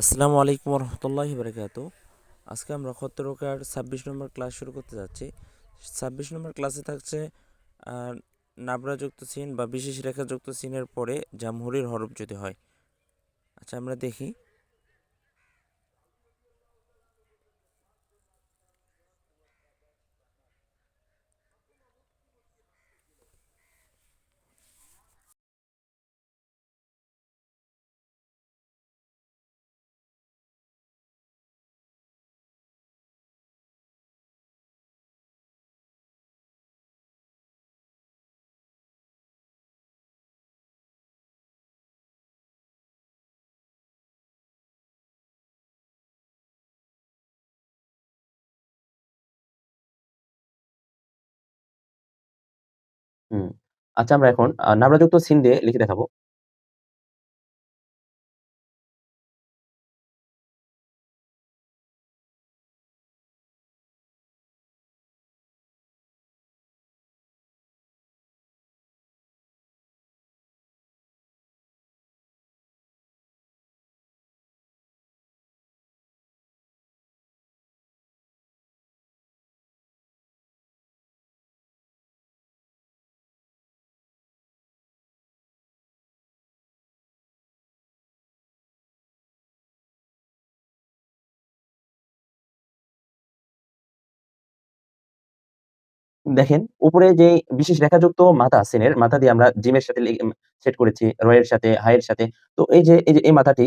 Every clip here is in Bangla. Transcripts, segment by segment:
আসসালামু আলাইকুম রহমতুল্লাহ বারকাত আজকে আমরা খতরকার ছাব্বিশ নম্বর ক্লাস শুরু করতে যাচ্ছি। ছাব্বিশ নম্বর ক্লাসে থাকছে নাবরাযুক্ত সিন বা বিশেষ রেখাযুক্ত সিনের পরে জামহুরির হরফ যদি হয়। আচ্ছা আমরা দেখি। হুম। আচ্ছা আমরা এখন নাবলাযুক্ত সিন দিয়ে লিখে দেখাবো। দেখেন উপরে যে বিশেষ রেখাযুক্ত মাথা সিনের মাথা দিয়ে আমরা জিমের সাথে সেট করেছি, রয়ের সাথে, হা এর সাথে। তো এই যে এই যে এই মাথাটি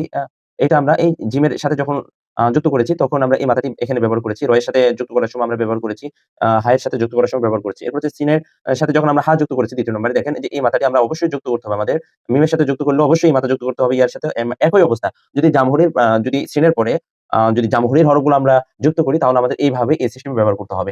এটা আমরা এই জিমের সাথে যখন যুক্ত করেছি তখন আমরা এই মাথাটি এখানে ব্যবহার করেছি। রয়ের সাথে যুক্ত করার সময় আমরা ব্যবহার করেছি। আ হা সাথে যুক্ত করার সময় ব্যবহার করেছি। এরপর হচ্ছে সিনের সাথে যখন আমরা হা যুক্ত করেছি ২য় নম্বরে দেখেন যে এই মাথাটি আমরা অবশ্যই যুক্ত করতে হবে আমাদের। মিমের সাথে যুক্ত করলে অবশ্যই মাথা যুক্ত করতে হবে ইয়ার সাথে একই অবস্থা। যদি জামহুরির যদি সিনের পরে যদি জামহুরির হরফগুলো আমরা যুক্ত করি তাহলে আমাদের এইভাবে এই সিস্টেম ব্যবহার করতে হবে।